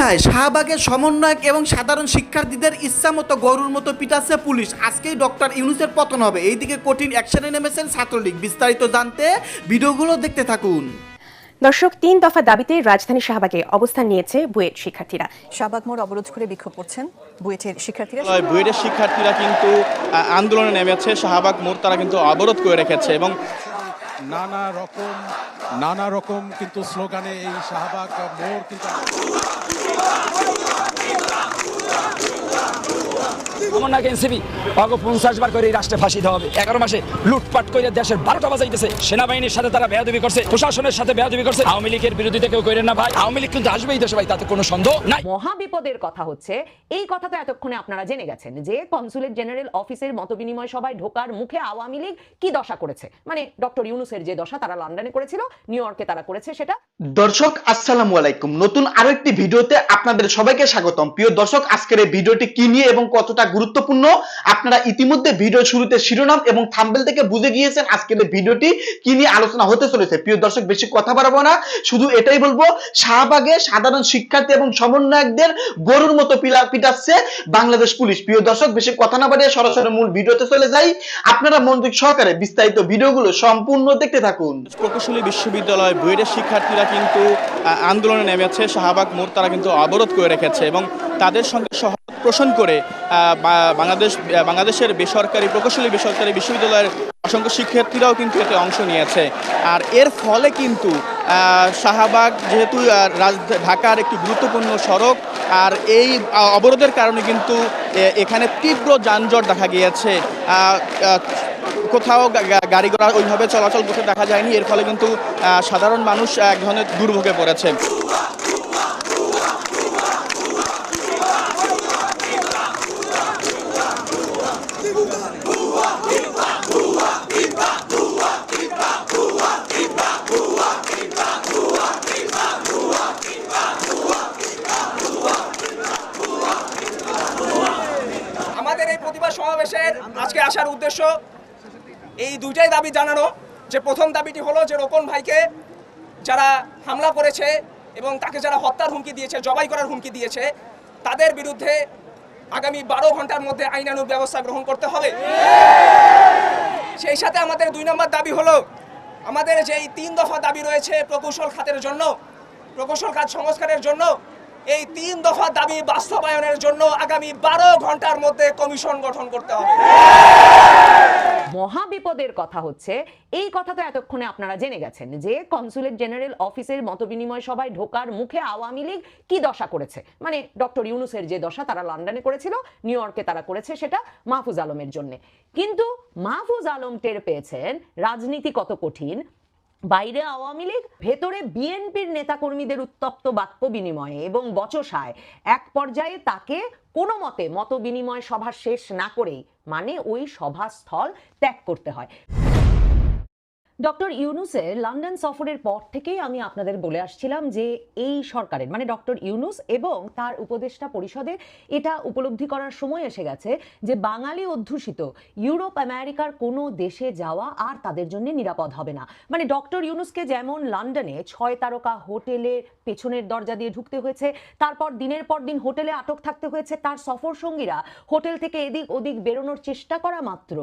হায় শাহবাগের সমন্বয়ক এবং সাধারণ শিক্ষার্থীদের ইচ্ছা মতো গরুর মতো পিটাচ্ছে পুলিশ। আজকেই ডক্টর ইউনুসের পতন হবে। এইদিকে কঠিন অ্যাকশনে নেমেছেন ছাত্রলীগ। বিস্তারিত জানতে ভিডিওগুলো দেখতে থাকুন। দর্শক তিন দফা দাবিতে রাজধানী শাহবাগে অবস্থান নিয়েছে বুয়েট শিক্ষার্থীরা। শাহবাগ মোড় অবরোধ করে বিক্ষোভ করছেন বুয়েটের শিক্ষার্থীরা। বুয়েটের শিক্ষার্থীরা কিন্তু আন্দোলনে নেমেছে। শাহবাগ মোড় তারা কিন্তু অবরোধ করে রেখেছে এবং নানা রকম নানা রকম কিন্তু স্লোগানে এই শাহবাগ মোড় কিন্তু Ура! Ура! Ура! Ура! Ура! Ура! আমার নাকি এনসিপি অগ পঞ্চাশ বার করে এই রাষ্ট্রে ফাঁসি দেওয়া হবে। এগারো মাসে লুটপাট করে দেশের বারোটা বাজাইতেছে। সেনাবাহিনীর সাথে তারা বেয়াদবি করছে প্রশাসনের সাথে বেয়াদবি করছে। আওয়ামী লীগের বিরোধিতা কেউ করেন না ভাই আওয়ামী লীগ কিন্তু আসবেই দেশে ভাই তাতে কোনো সন্দেহ নাই। মহা বিপদের কথা হচ্ছে এই কথা তো এতক্ষণে আপনারা জেনে গেছেন যে কনসুলেট জেনারেল অফিসের মতবিনিময় সভায় ঢোকার মুখে আওয়ামী লীগ কি দশা করেছে? মানে ডক্টর ইউনুসের যে দশা তারা লন্ডনে করেছিল নিউ ইয়র্কে তারা করেছে সেটা? দর্শক আসসালামু আলাইকুম। নতুন আরও একটি ভিডিওতে আপনাদের সবাইকে স্বাগতম। প্রিয় দর্শক আজকের এই ভিডিওটি কি নিয়ে এবং কতটা গুরুত্বপূর্ণ। আপনারা ইতিমধ্যে ভিডিও শুরুতে শিরোনাম এবং থাম্বেল থেকে বুঝে গিয়েছেন আজকের ভিডিওটি কি নিয়ে আলোচনা হতে চলেছে। প্রিয় দর্শক, বেশি কথা বাড়াবো না। শুধু এটাই বলব, শাহবাগে সাধারণ শিক্ষার্থী এবং সমন্বয়কদের গরুর মতো পিটাচ্ছে বাংলাদেশ পুলিশ। প্রিয় দর্শক, বেশি কথা না বাড়িয়ে সরাসরি মূল ভিডিওতে চলে যাই। আপনারা মনোযোগ সহকারে বিস্তারিত ভিডিওগুলো সম্পূর্ণ দেখতে থাকুন। প্রকৌশলী বিশ্ববিদ্যালয় বুয়েটের শিক্ষার্থীরা কিন্তু আন্দোলনে নেমেছে। শাহবাগ মোড় তারা কিন্তু অবরোধ করে রেখেছে এবং তাদের সঙ্গে সহ পোষণ করে বাংলাদেশ, বাংলাদেশের বেসরকারি, প্রকৌশলী বেসরকারি বিশ্ববিদ্যালয়ের অসংখ্য শিক্ষার্থীরাও কিন্তু এতে অংশ নিয়েছে। আর এর ফলে কিন্তু শাহবাগ যেহেতু ঢাকার একটি গুরুত্বপূর্ণ সড়ক, আর এই অবরোধের কারণে কিন্তু এখানে তীব্র যানজট দেখা গিয়েছে। কোথাও গাড়ি ঘোড়া ওইভাবে চলাচল করতে দেখা যায়নি। এর ফলে কিন্তু সাধারণ মানুষ এক ধরনের দুর্ভোগে পড়েছে আমাদের এই প্রতিবাদ সমাবেশের আজকে আসার উদ্দেশ্য এই দুইটাই দাবি জানানো যে প্রথম দাবিটি হলো যে রোকন ভাইকে যারা হামলা করেছে এবং তাকে যারা হত্যার হুমকি দিয়েছে, জবাই করার হুমকি দিয়েছে, তাদের বিরুদ্ধে আগামী বারো ঘণ্টার মধ্যে আইনানুগ ব্যবস্থা গ্রহণ করতে হবে। সেই সাথে আমাদের দুই নম্বর দাবি হলো, আমাদের যেই তিন দফা দাবি রয়েছে প্রকৌশল খাতের জন্য, প্রকৌশল খাত সংস্কারের জন্য, এই তিন দফা দাবি বাস্তবায়নের জন্য আগামী বারো ঘণ্টার মধ্যে কমিশন গঠন করতে হবে। মহা বিপদের কথা হচ্ছে। এই কথা তো এতক্ষণে আপনারা জেনে গেছেন যে কনসুলেট জেনারেল অফিসের মতবিনিময় সভায় ঢোকার মুখে আওয়ামী লীগ কি দশা করেছে? মানে ডক্টর ইউনুসের যে দশা তারা লন্ডনে করেছিল, নিউ ইয়র্কে তারা করেছে সেটা মাহফুজ আলমের জন্য। কিন্তু মাহফুজ আলম টের পেয়েছেন রাজনীতি কত কঠিন? বাইরে আওয়ামী লীগ, ভেতরে বিএনপির নেতাকর্মীদের উত্তপ্ত বাক্য বিনিময়ে এবং বচসায়। এক পর্যায়ে তাকে কোনো মতে মত বিনিময় সভা শেষ না করেই মানে ওই সভাস্থল ত্যাগ করতে হয়। ডক্টর ইউনুসের লন্ডন সফরের পর থেকেই আমি আপনাদের বলে আসছিলাম যে এই সরকারের মানে ডক্টর ইউনুস এবং তার উপদেষ্টা পরিষদের এটা উপলব্ধি করার সময় এসে গেছে যে বাঙালি অধ্যুষিত ইউরোপ, আমেরিকার কোনো দেশে যাওয়া আর তাদের জন্য নিরাপদ হবে না। মানে ডক্টর ইউনুসকে যেমন লন্ডনে ছয় তারকা হোটেলে পেছনের দরজা দিয়ে ঢুকতে হয়েছে। তারপর দিনের পর দিন হোটেলে আটক থাকতে হয়েছে তার সফর সঙ্গীরা। হোটেল থেকে এদিক ওদিক বেরোনোর চেষ্টা করা মাত্র।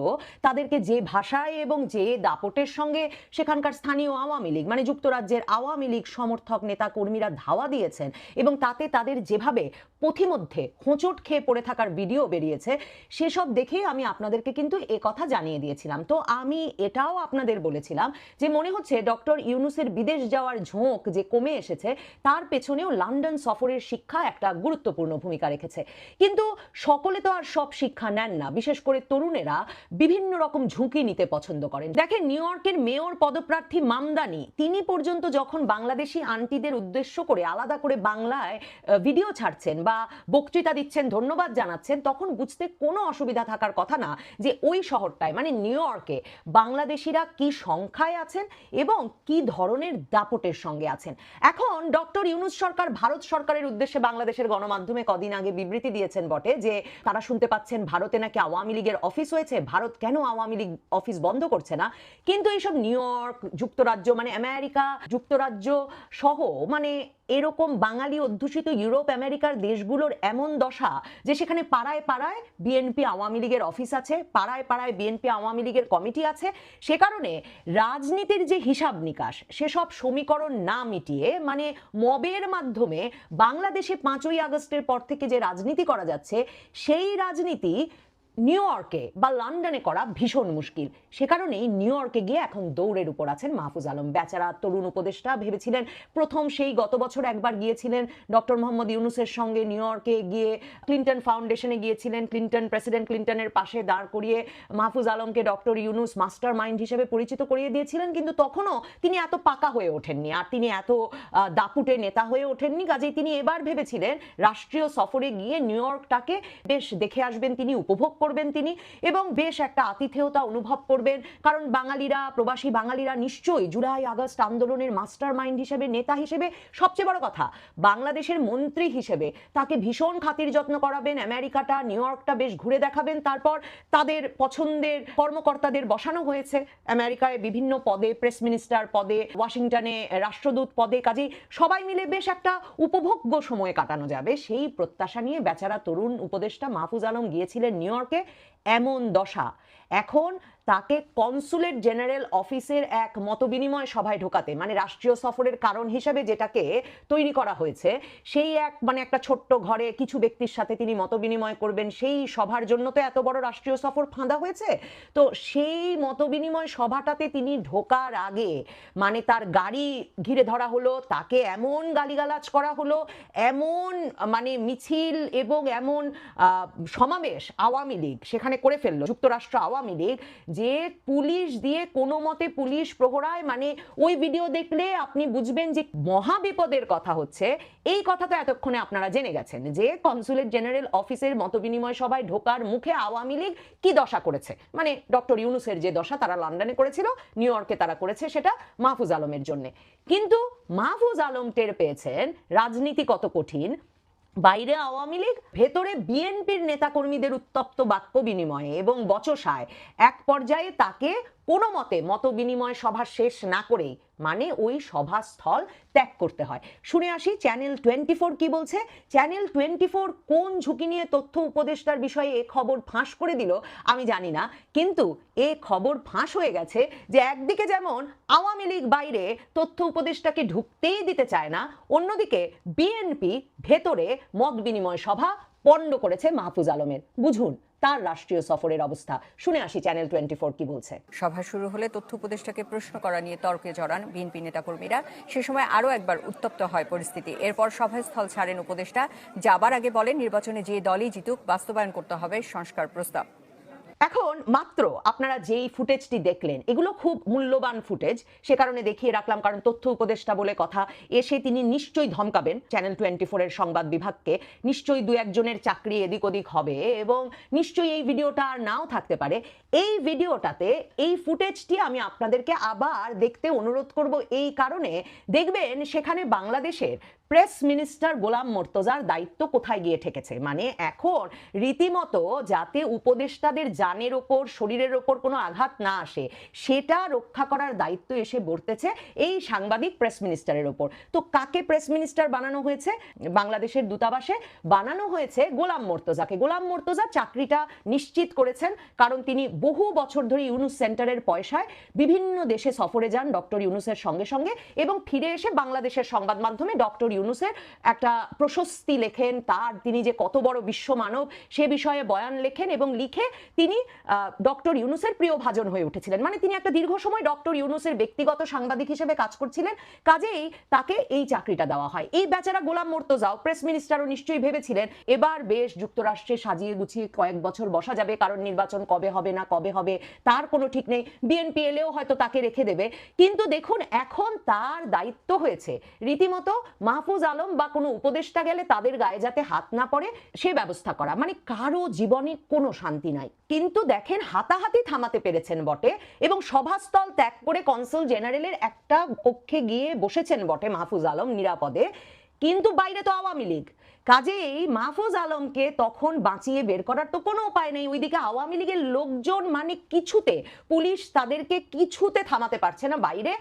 তাদেরকে যে ভাষায় এবং যে দাপটের সঙ্গে সেখানকার স্থানীয় আওয়ামী লীগ মানে যুক্তরাজ্যের আওয়ামী লীগ সমর্থক নেতা কর্মীরা ধাওয়া দিয়েছেন এবং তাতে তাদের যেভাবে পথিমধ্যে হোঁচট খেয়ে পড়ে থাকার ভিডিও বেরিয়েছে, সেসব দেখেই আমি আপনাদেরকে কিন্তু এ কথা জানিয়ে দিয়েছিলাম। তো আমি এটাও আপনাদের বলেছিলাম যে মনে হচ্ছে ডক্টর ইউনুসের বিদেশ যাওয়ার ঝোঁক যে কমে এসেছে তার পেছনেও লন্ডন সফরের শিক্ষা একটা গুরুত্বপূর্ণ ভূমিকা রেখেছে। কিন্তু সকলে তো আর সব শিক্ষা নেন না। বিশেষ করে তরুণেরা বিভিন্ন রকম ঝুঁকি নিতে পছন্দ করেন। দেখেন, নিউ ইয়র্কের মেয়র পদপ্রার্থী মামদানি, তিনি পর্যন্ত যখন বাংলাদেশি আন্টিদের উদ্দেশ্য করে আলাদা করে বাংলায় ভিডিও ছাড়ছেন বা বক্তৃতা দিচ্ছেন, ধন্যবাদ জানাচ্ছেন, তখন বুঝতে কোনো অসুবিধা থাকার কথা না যে ওই শহরটায় মানে নিউ ইয়র্কে, বাংলাদেশিরা কি সংখ্যায় আছেন এবং কি ধরনের দাপটের সঙ্গে আছেন। এখন ডক্টর ইউনুস সরকার ভারত সরকারের উদ্দেশ্যে বাংলাদেশের গণমাধ্যমে কদিন আগে বিবৃতি দিয়েছেন বটে যে তারা শুনতে পাচ্ছেন ভারতে নাকি আওয়ামী লীগের অফিস হয়েছে, ভারত কেন আওয়ামী লীগ অফিস বন্ধ করছে না? কিন্তু এইসব নিউ ইয়র্ক, যুক্তরাজ্য মানে আমেরিকা, যুক্তরাজ্য সহ মানে এরকম বাঙালি অধ্যুষিত ইউরোপ, আমেরিকার দেশগুলোর এমন দশা যে সেখানে পাড়ায় পাড়ায় বিএনপি আওয়ামী লীগের অফিস আছে, পাড়ায় পাড়ায় বিএনপি আওয়ামী লীগের কমিটি আছে। সে কারণে রাজনীতির যে হিসাব নিকাশ, সেসব সমীকরণ না মিটিয়ে মানে মবের মাধ্যমে বাংলাদেশে পাঁচই আগস্টের পর থেকে যে রাজনীতি করা যাচ্ছে, সেই রাজনীতি নিউ ইয়র্কে বা লন্ডনে করা ভীষণ মুশকিল। সে কারণেই নিউ ইয়র্কে গিয়ে এখন দৌড়ের উপর আছেন মাহফুজ আলম। বেচারা তরুণ উপদেষ্টা ভেবেছিলেন, প্রথম সেই গত বছর একবার গিয়েছিলেন ডক্টর মোহাম্মদ ইউনুসের সঙ্গে নিউ ইয়র্কে গিয়ে ক্লিন্টন ফাউন্ডেশনে গিয়েছিলেন ক্লিন্টন প্রেসিডেন্ট ক্লিন্টনের পাশে দাঁড় করিয়ে মাহফুজ আলমকে ডক্টর ইউনুস মাস্টার মাইন্ড হিসেবে পরিচিত করিয়ে দিয়েছিলেন, কিন্তু তখনও তিনি এত পাকা হয়ে ওঠেননি আর তিনি এত দাপুটে নেতা হয়ে ওঠেননি। কাজেই তিনি এবার ভেবেছিলেন, রাষ্ট্রীয় সফরে গিয়ে নিউ ইয়র্কটাকে বেশ দেখে আসবেন তিনি, উপভোগ করবেন তিনি এবং বেশ একটা আতিথেয়তা অনুভব করবেন। কারণ বাঙালিরা, প্রবাসী বাঙালিরা নিশ্চয়ই জুলাই, আগস্ট আন্দোলনের মাস্টার মাইন্ড হিসেবে, নেতা হিসেবে সবচেয়ে বড় কথা, বাংলাদেশের মন্ত্রী হিসেবে তাকে ভীষণ খাতির যত্ন করাবেন। আমেরিকাটা, নিউ ইয়র্কটা বেশ ঘুরে দেখাবেন। তারপর তাদের পছন্দের কর্মকর্তাদের বসানো হয়েছে। আমেরিকায় বিভিন্ন পদে, প্রেস মিনিস্টার পদে, ওয়াশিংটনে রাষ্ট্রদূত পদে, কাজেই সবাই মিলে বেশ একটা উপভোগ্য সময় কাটানো যাবে। সেই প্রত্যাশা নিয়ে বেচারা তরুণ উপদেষ্টা মাহফুজ আলম গিয়েছিলেন নিউ ইয়র্কে। এমন দশা। এখন তাকে কনসুলেট জেনারেল অফিসের এক মতবিনিময় সভায় ঢোকাতে মানে রাষ্ট্রীয় সফরের কারণ হিসাবে যেটাকে তৈরি করা হয়েছে, সেই এক মানে একটা ছোট্ট ঘরে কিছু ব্যক্তির সাথে তিনি মতবিনিময় করবেন, সেই সভার জন্য তো এত বড় রাষ্ট্রীয় সফর ফাঁদা হয়েছে? তো সেই মতবিনিময় সভাটাতে তিনি ঢোকার আগে মানে তার গাড়ি ঘিরে ধরা হলো, তাকে এমন গালিগালাজ করা হলো, এমন মানে মিছিল এবং এমন সমাবেশ আওয়ামী লীগ, সেখানে করে ফেলল, যুক্তরাষ্ট্র আওয়ামী লীগ যে পুলিশ দিয়ে কোনো মতে পুলিশ প্রহরায় মানে ওই ভিডিও দেখলে আপনি বুঝবেন যে মহা বিপদের কথা হচ্ছে। এই কথা তো এতক্ষণে আপনারা জেনে গেছেন যে কনসুলেট জেনারেল অফিসের মতবিনিময় সভায় ঢোকার মুখে আওয়ামী লীগ কি দশা করেছে? মানে ডক্টর ইউনুসের যে দশা তারা লন্ডনে করেছিল নিউ ইয়র্কে তারা করেছে সেটা মাহফুজ আলমের জন্য। কিন্তু মাহফুজ আলম টের পেয়েছেন রাজনীতি কত কঠিন বাইরে আওয়ামী লীগ ভেতরে বিএনপির নেতাকর্মীদের উত্তপ্ত বাক্য বিনিময়ে এবং বচসায় এক পর্যায়ে তাকে কোনো মতে মত বিনিময় সভা শেষ না করেই মানে ওই সভাস্থল ত্যাগ করতে হয়। শুনে আসি চ্যানেল টোয়েন্টি ফোর কি বলছে? চ্যানেল টোয়েন্টি ফোর কোন ঝুঁকি নিয়ে তথ্য উপদেষ্টার বিষয়ে এ খবর ফাঁস করে দিল আমি জানি না। কিন্তু এ খবর ফাঁস হয়ে গেছে যে একদিকে যেমন আওয়ামী লীগ বাইরে তথ্য উপদেষ্টাকে ঢুকতেই দিতে চায় না, অন্যদিকে বিএনপি ভেতরে মত বিনিময় সভা পণ্ড করেছে মাহফুজ আলমের। বুঝুন, তার রাষ্ট্রীয় সফরের অবস্থা। শুনে আসি চ্যানেল টোয়েন্টি কি বলছে। সভা শুরু হলে তথ্য উপদেষ্টাকে প্রশ্ন করা নিয়ে তর্কে জড়ান বিএনপি নেতাকর্মীরা। সে সময় আরও একবার উত্তপ্ত হয় পরিস্থিতি। এরপর সভাস্থল ছাড়েন উপদেষ্টা। যাবার আগে বলেন, নির্বাচনে যে দলই জিতুক, বাস্তবায়ন করতে হবে সংস্কার প্রস্তাব। এখন মাত্র আপনারা যেই ফুটেজটি দেখলেন, এগুলো খুব মূল্যবান ফুটেজ, সে কারণে দেখিয়ে রাখলাম, কারণ তথ্য উপদেষ্টা বলে কথা, এসে তিনি নিশ্চয়ই ধমকাবেন চ্যানেল টোয়েন্টি ফোরের সংবাদ বিভাগকে, নিশ্চয়ই দু একজনের চাকরি এদিক ওদিক হবে, এবং নিশ্চয়ই এই ভিডিওটা আর নাও থাকতে পারে। এই ভিডিওটাতে, এই ফুটেজটি আমি আপনাদেরকে আবার দেখতে অনুরোধ করব, এই কারণে দেখবেন সেখানে বাংলাদেশের প্রেস মিনিস্টার গোলাম মোর্তজার দায়িত্ব কোথায় গিয়ে ঠেকেছে? মানে এখন রীতিমতো যাতে উপদেষ্টাদের জানের ওপর, শরীরের ওপর কোনো আঘাত না আসে, সেটা রক্ষা করার দায়িত্ব এসে বর্তেছে এই সাংবাদিক প্রেস মিনিস্টারের ওপর। তো কাকে প্রেস মিনিস্টার বানানো হয়েছে? বাংলাদেশের দূতাবাসে বানানো হয়েছে গোলাম মোর্তজাকে। গোলাম মোর্তজা চাকরিটা নিশ্চিত করেছেন কারণ তিনি বহু বছর ধরে ইউনুস সেন্টারের পয়সায় বিভিন্ন দেশে সফরে যান ডক্টর ইউনুসের সঙ্গে সঙ্গে এবং ফিরে এসে বাংলাদেশের সংবাদ মাধ্যমে ডক্টর ইউনুসের একটা প্রশস্তি লেখেন তার, তিনি যে কত বড় বিশ্ব মানব, সে বিষয়ে বয়ান লেখেন এবং লিখে তিনি ডক্টর ইউনুসের প্রিয় ভাজন হয়ে উঠেছিলেন। মানে তিনি একটা দীর্ঘ সময় ডক্টর ইউনুসের ব্যক্তিগত সাংবাদিক হিসেবে কাজ করছিলেন, কাজেই তাকে এই চাকরিটা দেওয়া হয়। এই বেচারা গোলাম মোর্তজাও, প্রেস মিনিস্টারও নিশ্চয়ই ভেবেছিলেন, এবার বেশ যুক্তরাষ্ট্রে সাজিয়ে গুছিয়ে কয়েক বছর বসা যাবে, কারণ নির্বাচন কবে হবে না, কবে হবে, তার কোনো ঠিক নেই। বিএনপি এলেও হয়তো তাকে রেখে দেবে। কিন্তু দেখুন, এখন তার দায়িত্ব হয়েছে। রীতিমতো মাহফুজ আলম বা কোনো উপদেষ্টা গেলে তাদের গায়ে যাতে হাত না পড়ে, সে ব্যবস্থা করা। মানে কারও জীবনে কোনো শান্তি নাই। কিন্তু দেখেন, হাতাহাতি থামাতে পেরেছেন বটে এবং সভাস্থল ত্যাগ করে কনসুল জেনারেলের একটা কক্ষে গিয়ে বসেছেন বটে মাহফুজ আলম নিরাপদে। কিন্তু বাইরে তো আওয়ামী লীগ। কাজেই মাহফুজ আলমকে তখন বাঁচিয়ে বের করার তো কোনো উপায় নেই। ওইদিকে আওয়ামী লীগের লোকজন মানে কিছুতে পুলিশ তাদেরকে কিছুতে থামাতে পারছে না বাইরে।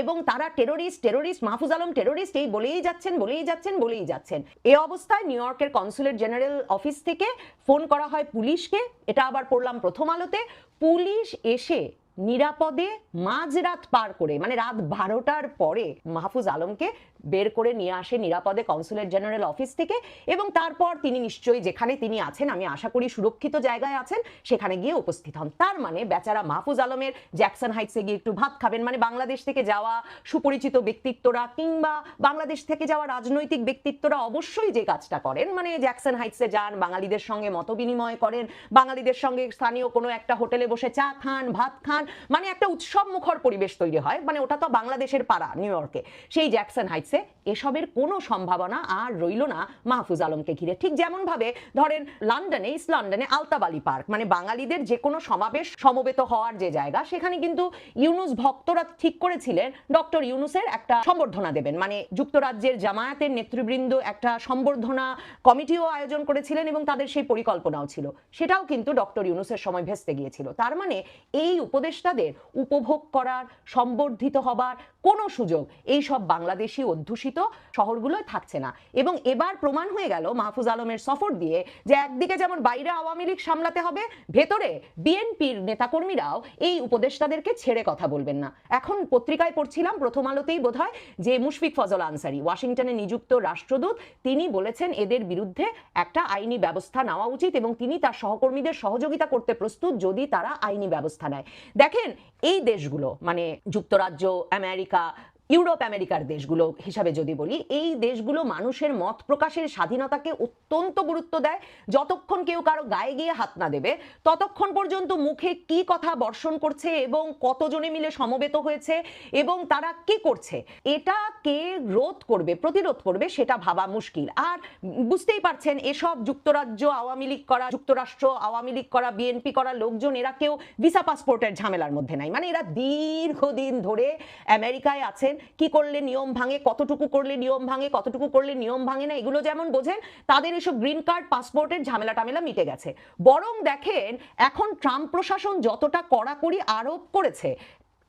এবং তারা terrorist terrorist Mahfuz Alam terrorist এই বলেই যাচ্ছেন বলেই যাচ্ছেন বলেই যাচ্ছেন। এ অবস্থায় নিউ ইয়র্কের কনসুলেট জেনারেল অফিস থেকে ফোন করা হয় পুলিশকে। এটা আবার পড়লাম প্রথম আলোতে। পুলিশ এসে নিরাপদে মাঝরাত পার করে মানে রাত বারোটার পরে মাহফুজ আলমকে বের করে নিয়ে আসে নিরাপদে কনসুলেট জেনারেল অফিস থেকে এবং তারপর তিনি নিশ্চয়ই যেখানে তিনি আছেন, আমি আশা করি সুরক্ষিত জায়গায় আছেন, সেখানে গিয়ে উপস্থিত হন। তার মানে বেচারা মাহফুজ আলমের জ্যাকসন হাইটসে গিয়ে একটু ভাত খাবেন মানে বাংলাদেশ থেকে যাওয়া সুপরিচিত ব্যক্তিত্বরা কিংবা বাংলাদেশ থেকে যাওয়া রাজনৈতিক ব্যক্তিত্বরা অবশ্যই যে কাজটা করেন মানে জ্যাকসন হাইটসে যান, বাঙালিদের সঙ্গে মত বিনিময় করেন, বাঙালিদের সঙ্গে স্থানীয় কোনো একটা হোটেলে বসে চা খান, ভাত খান মানে একটা উৎসব মুখর পরিবেশ তৈরি হয় মানে ওটা তো বাংলাদেশের পাড়া, নিউ ইয়র্কে। সেই জ্যাকসন হাইটসে এসবের কোনো সম্ভাবনা আর রইল না মাহফুজ আলমকে ঘিরে। ঠিক যেমন ভাবে ধরেন লন্ডনে, ইস্ট লন্ডনে আলতাবালি পার্ক মানে বাঙালিদের যে কোনো সমাবেশ সমবেত হওয়ার যে জায়গা, সেখানে কিন্তু ইউনুস ভক্তরা ঠিক করেছিলেন ডক্টর ইউনুসের একটা সম্বর্ধনা দেবেন। মানে যুক্তরাজ্যের জামায়াতের নেতৃবৃন্দ একটা সম্বর্ধনা কমিটিও আয়োজন করেছিলেন এবং তাদের সেই পরিকল্পনাও ছিল। সেটাও কিন্তু ডক্টর ইউনুসের সময় ভেস্তে গিয়েছিল। তার মানে এই উপদেষ্টাদের উপভোগ করার, সম্বর্ধিত হবার কোনো সুযোগ এই সব বাংলাদেশি অধ্যুষিত শহরগুলোয় থাকছে না। এবং এবার প্রমাণ হয়ে গেল মাহফুজ আলমের সফর দিয়ে যে একদিকে যেমন বাইরে আওয়ামী লীগ সামলাতে হবে, ভেতরে বিএনপির নেতাকর্মীরাও এই উপদেষ্টাদেরকে ছেড়ে কথা বলবেন না। এখন পত্রিকায় পড়ছিলাম, প্রথম আলোতেই বোধহয় যে মুশফিক ফজল আনসারি, ওয়াশিংটনে নিযুক্ত রাষ্ট্রদূত, তিনি বলেছেন এদের বিরুদ্ধে একটা আইনি ব্যবস্থা নেওয়া উচিত এবং তিনি তার সহকর্মীদের সহযোগিতা করতে প্রস্তুত যদি তারা আইনি ব্যবস্থা নেয়। দেখেন, এই দেশগুলো মানে যুক্তরাজ্য, আমেরিকা America ইউরোপ আমেরিকার দেশগুলো হিসাবে যদি বলি, এই দেশগুলো মানুষের মত প্রকাশের স্বাধীনতাকে অত্যন্ত গুরুত্ব দেয়। যতক্ষণ কেউ কারও গায়ে গিয়ে হাত না দেবে, ততক্ষণ পর্যন্ত মুখে কি কথা বর্ষণ করছে এবং কতজনে মিলে সমবেত হয়েছে এবং তারা কি করছে, এটা কে রোধ করবে, প্রতিরোধ করবে সেটা ভাবা মুশকিল। আর বুঝতেই পারছেন, এসব যুক্তরাজ্য আওয়ামী লীগ করা, যুক্তরাষ্ট্র আওয়ামী লীগ করা, বিএনপি করা লোকজন এরা কেউ ভিসা পাসপোর্টের ঝামেলার মধ্যে নাই। মানে এরা দীর্ঘদিন ধরে আমেরিকায় আছেন। কি করলে নিয়ম ভাঙে, কতটুকু করলে নিয়ম ভাঙে, কতটুকু করলে নিয়ম ভাঙে না, এগুলো যেমন বোঝেন, তাদের এসব গ্রিন কার্ড, পাসপোর্টের ঝামেলা টামেলা মিটে গেছে। বরং দেখেন, এখন ট্রাম্প প্রশাসন যতটা কড়াকড়ি আরোপ করেছে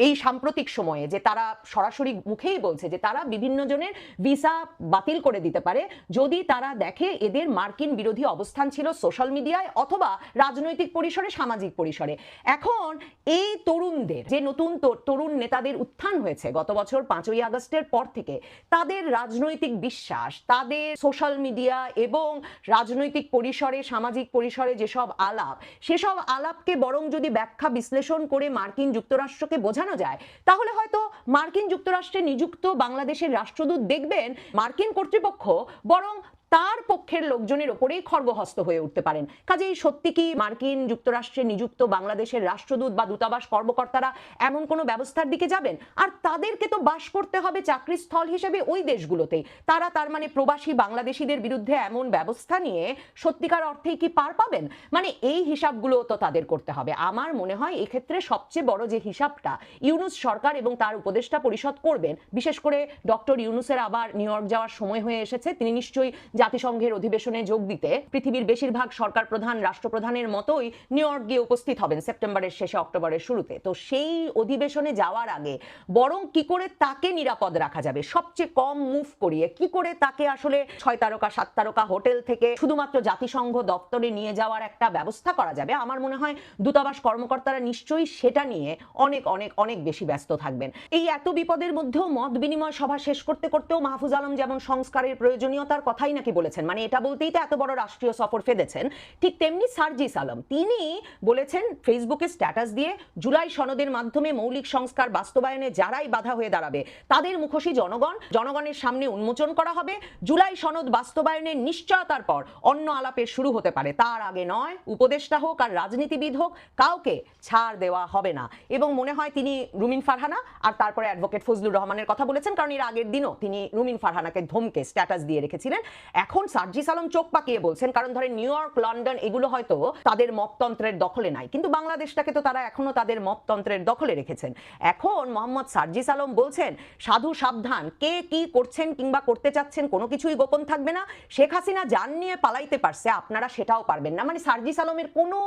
এই সাম্প্রতিক সময়ে যে তারা সরাসরি মুখেই বলছে যে তারা বিভিন্ন জনের ভিসা বাতিল করে দিতে পারে, যদি তারা দেখে এদের মার্কিন বিরোধী অবস্থান ছিল সোশ্যাল মিডিয়ায় অথবা রাজনৈতিক পরিসরে, সামাজিক পরিসরে। এখন এই তরুণদের, যে নতুন তরুণ নেতাদের উত্থান হয়েছে গত বছর পাঁচই আগস্টের পর থেকে, তাদের রাজনৈতিক বিশ্বাস, তাদের সোশ্যাল মিডিয়া এবং রাজনৈতিক পরিসরে, সামাজিক পরিসরে যেসব আলাপ, সেসব আলাপকে বরং যদি ব্যাখ্যা বিশ্লেষণ করে মার্কিন যুক্তরাষ্ট্রকে বোঝানো যায়। তাহলে হয়তো মার্কিন যুক্তরাষ্ট্রে নিযুক্ত বাংলাদেশের রাষ্ট্রদূত দেখবেন মার্কিন কর্তৃপক্ষ বরং তার পক্ষের লোকজনের ওপরেই খর্গহস্ত হয়ে উঠতে পারেন। কাজেই সত্যি কি মার্কিন যুক্তরাষ্ট্রে নিযুক্ত বাংলাদেশের রাষ্ট্রদূত বা দূতাবাস কর্মকর্তারা এমন কোনো ব্যবস্থার দিকে যাবেন? আর তাদেরকে তো বাস করতে হবে চাকরি স্থল হিসেবে ওই দেশগুলোতেই। তারা তার মানে প্রবাসী বাংলাদেশিদের বিরুদ্ধে এমন ব্যবস্থা নিয়ে সত্যিকার অর্থেই কি পার পাবেন? মানে এই হিসাবগুলো তো তাদের করতে হবে। আমার মনে হয় এক্ষেত্রে সবচেয়ে বড় যে হিসাবটা ইউনুস সরকার এবং তার উপদেষ্টা পরিষদ করবেন, বিশেষ করে ডক্টর ইউনুসের আবার নিউ ইয়র্ক যাওয়ার সময় হয়ে এসেছে, তিনি নিশ্চয়ই জাতিসংঘের অধিবেশনে যোগ দিতে পৃথিবীর বেশিরভাগ সরকার প্রধান রাষ্ট্রপ্রধানের মতোই নিউ ইয়র্ক গিয়ে উপস্থিত হবেন সেপ্টেম্বরের শেষে, অক্টোবরের শুরুতে। তো সেই অধিবেশনে যাওয়ার আগে বরং কি করে তাকে নিরাপদ রাখা যাবে? সবচেয়ে কম মুভ করিয়ে কি করে তাকে আসলে ছয় তারকা, সাত তারকা হোটেল থেকে শুধুমাত্র জাতিসংঘ দপ্তরে নিয়ে যাওয়ার একটা ব্যবস্থা করা যাবে? আমার মনে হয় দূতাবাস কর্মকর্তারা নিশ্চয়ই সেটা নিয়ে অনেক অনেক অনেক বেশি ব্যস্ত থাকবেন। এই এত বিপদের মধ্যেও মত বিনিময় সভা শেষ করতে, করতেও মাহফুজ আলম যেমন সংস্কারের প্রয়োজনীয়তার কথাই নাকি বলেছেন মানে এটা বলতেই তো এত বড় রাষ্ট্রীয় সফর ফেলেছেন ঠিক তেমনি সার্জিস আলম, তিনি বলেছেন, ফেসবুকে স্ট্যাটাস দিয়ে জুলাই সনদের মাধ্যমে মৌলিক সংস্কার বাস্তবায়নে যারাই বাধা হয়ে দাঁড়াবে, তাদের মুখোশী জনগণ। জনগণের সামনে উন্মোচন করা হবে। জুলাই সনদ বাস্তবায়নের নিশ্চয়তার পর অন্য আলাপের শুরু হতে পারে। তার আগে নয়, উপদেষ্টা হোক আর রাজনীতিবিদ হোক, কাউকে ছাড় দেওয়া হবে না। এবং মনে হয় তিনি রুমিন ফারহানা আর তারপরে অ্যাডভোকেট ফজলুর রহমানের কথা বলেছেন, কারণ এর আগের দিনও তিনি রুমিন ফারহানাকে ধমকে স্ট্যাটাস দিয়ে রেখেছিলেন। এখন সার্জিস আলম চোখ পাকিয়ে বলছেন, কারণ ধরেন নিউ ইয়র্ক, লন্ডন, এগুলো হয়তো তাদের মপতন্ত্রের দখলে নাই। কিন্তু বাংলাদেশটাকে তো তারা এখনও তাদের মপতন্ত্রের দখলে রেখেছেন। এখন মোহাম্মদ সার্জিস আলম বলছেন, সাধু সাবধান, কে কি করছেন কিংবা করতে চাচ্ছেন কোনো কিছুই গোপন থাকবে না। শেখ হাসিনা যান নিয়ে পালাইতে পারছে, আপনারা সেটাও পারবেন না। মানে সার্জিস আলমের কোনো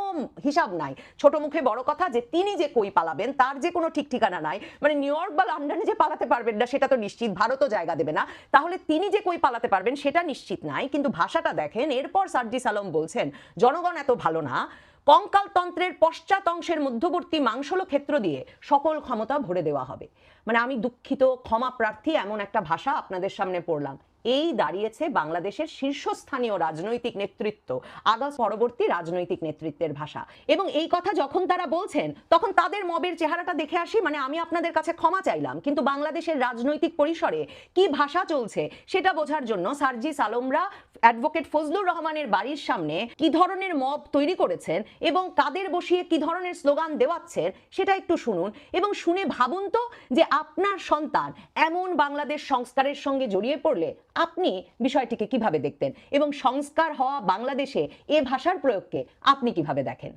হিসাব নাই। ছোট মুখে বড় কথা যে তিনি যে কই পালাবেন, তার যে কোনো ঠিক ঠিকানা নাই। মানে নিউ ইয়র্ক বা লন্ডনে যে পালাতে পারবেন না, সেটা তো নিশ্চিত, ভারতও জায়গা দেবে না। তাহলে তিনি যে কই পালাতে পারবেন, সেটা নিশ্চিত নাই, কিন্তু ভাষাটা দেখেন, এরপর সার্জিস আলম বলছেন, জনগণ এত ভালো না। কঙ্কালতন্ত্রের পশ্চাৎ অংশের মধ্যবর্তী মাংসল ক্ষেত্র দিয়ে সকল ক্ষমতা ভরে দেওয়া হবে। মানে আমি দুঃখিত, ক্ষমা প্রার্থী এমন একটা ভাষা আপনাদের সামনে পড়লাম। এই দাঁড়িয়েছে বাংলাদেশের শীর্ষস্থানীয় রাজনৈতিক নেতৃত্ব আগা পরবর্তী রাজনৈতিক নেতৃত্বের ভাষা। এবং এই কথা যখন তারা বলছেন, তখন তাদের মবের চেহারাটা দেখে আসি মানে আমি আপনাদের কাছে ক্ষমা চাইলাম, কিন্তু বাংলাদেশের রাজনৈতিক পরিসরে কি ভাষা চলছে সেটা বোঝার জন্য সার্জিস আলমরা, অ্যাডভোকেট ফজলুর রহমানের বাড়ির সামনে কি ধরনের মব তৈরি করেছেন এবং কাদের বসিয়ে কি ধরনের স্লোগান দেওয়াচ্ছেন সেটা একটু শুনুন। এবং শুনে ভাবুন তো যে আপনার সন্তান এমন বাংলাদেশ সংস্কারের সঙ্গে জড়িয়ে পড়লে আপনি বিষয়টিকে কীভাবে দেখতেন? এবং সংস্কার হওয়া বাংলাদেশে এ ভাষার প্রয়োগকে আপনি কীভাবে দেখেন?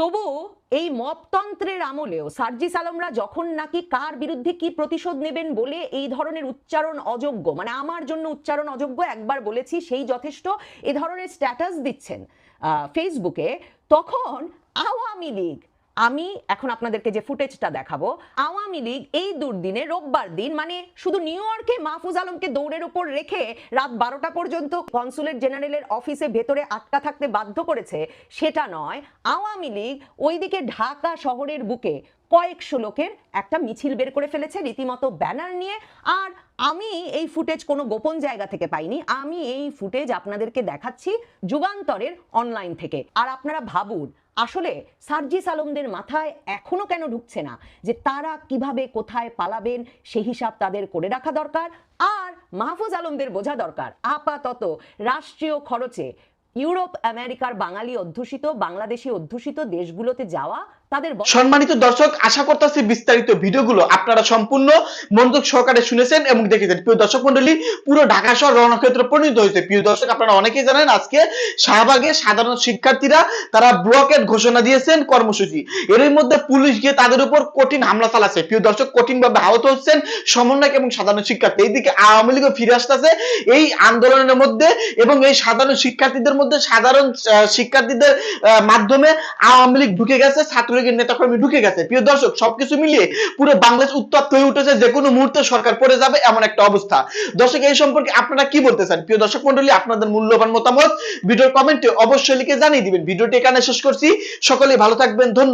তবু এই মপতন্ত্রের আমলেও সার্জিস আলমরা যখন নাকি কার বিরুদ্ধে কি প্রতিশোধ নেবেন বলে এই ধরনের উচ্চারণ অযোগ্য মানে আমার জন্য উচ্চারণ অযোগ্য একবার বলেছি সেই যথেষ্ট, এ ধরনের স্ট্যাটাস দিচ্ছেন ফেসবুকে তখন আওয়ামী লীগ আমি এখন আপনাদেরকে যে ফুটেজটা দেখাবো, আওয়ামী লীগ এই দুর্দিনে রোববার দিন মানে শুধু নিউ ইয়র্কে মাহফুজ আলমকে দৌড়ের উপর রেখে রাত বারোটা পর্যন্ত কনসুলেট জেনারেলের অফিসে ভেতরে আটকা থাকতে বাধ্য করেছে, সেটা নয়, আওয়ামী লীগ ওইদিকে ঢাকা শহরের বুকে কয়েকশো লোকের একটা মিছিল বের করে ফেলেছে, রীতিমতো ব্যানার নিয়ে। আর আমি এই ফুটেজ কোনো গোপন জায়গা থেকে পাইনি, আমি এই ফুটেজ আপনাদেরকে দেখাচ্ছি যুগান্তরের অনলাইন থেকে। আর আপনারা ভাবুন আসলে সার্জিস আলমদের মাথায় এখনও কেন ঢুকছে না? যে তারা কীভাবে কোথায় পালাবেন সেই হিসাব তাদের করে রাখা দরকার আর মাহফুজ আলমদের বোঝা দরকার। আপাতত রাষ্ট্রীয় খরচে ইউরোপ, আমেরিকার বাঙালি অধ্যুষিত, বাংলাদেশি অধ্যুষিত দেশগুলোতে যাওয়া সম্মানিত দর্শক, আশা করতেছি বিস্তারিত ভিডিওগুলো আপনারা সম্পূর্ণ মনোযোগ সহকারে শুনেছেন এবং দেখেছেন। প্রিয় দর্শক মন্ডলী পুরো ঢাকা শহর রণক্ষেত্র পরিণত হয়েছে। প্রিয় দর্শক, আপনারা অনেকেই জানেন আজকে শাহবাগে সাধারণ শিক্ষার্থীরা তারা ব্লকেট ঘোষণা দিয়েছেন কর্মসূচি। এর মধ্যে পুলিশ গিয়ে তাদের উপর কঠিন হামলা চালাচ্ছে। প্রিয় দর্শক কঠিন ভাবে আহত হচ্ছেন সমন্বয়ক এবং সাধারণ শিক্ষার্থী। এইদিকে আওয়ামী লীগও ফিরে আসতেছে এই আন্দোলনের মধ্যে এবং এই সাধারণ শিক্ষার্থীদের মধ্যে সাধারণ শিক্ষার্থীদের মাধ্যমে আওয়ামী লীগ ঢুকে গেছে ছাত্রলীগের নেতাকর্মী ঢুকে গেছে। প্রিয় দর্শক, সবকিছু মিলিয়ে পুরো বাংলাদেশ উত্তপ্ত হয়ে উঠেছে, যে কোনো মুহূর্তে সরকার পড়ে যাবে এমন একটা অবস্থা। দর্শক, এই সম্পর্কে আপনারা কি বলতে চান? প্রিয় দর্শক মন্ডলী আপনাদের মূল্যবান মতামত, ভিডিওর কমেন্টে অবশ্যই লিখে জানিয়ে দিবেন। ভিডিওটি এখানে শেষ করছি। সকলে ভালো থাকবেন, ধন্যবাদ।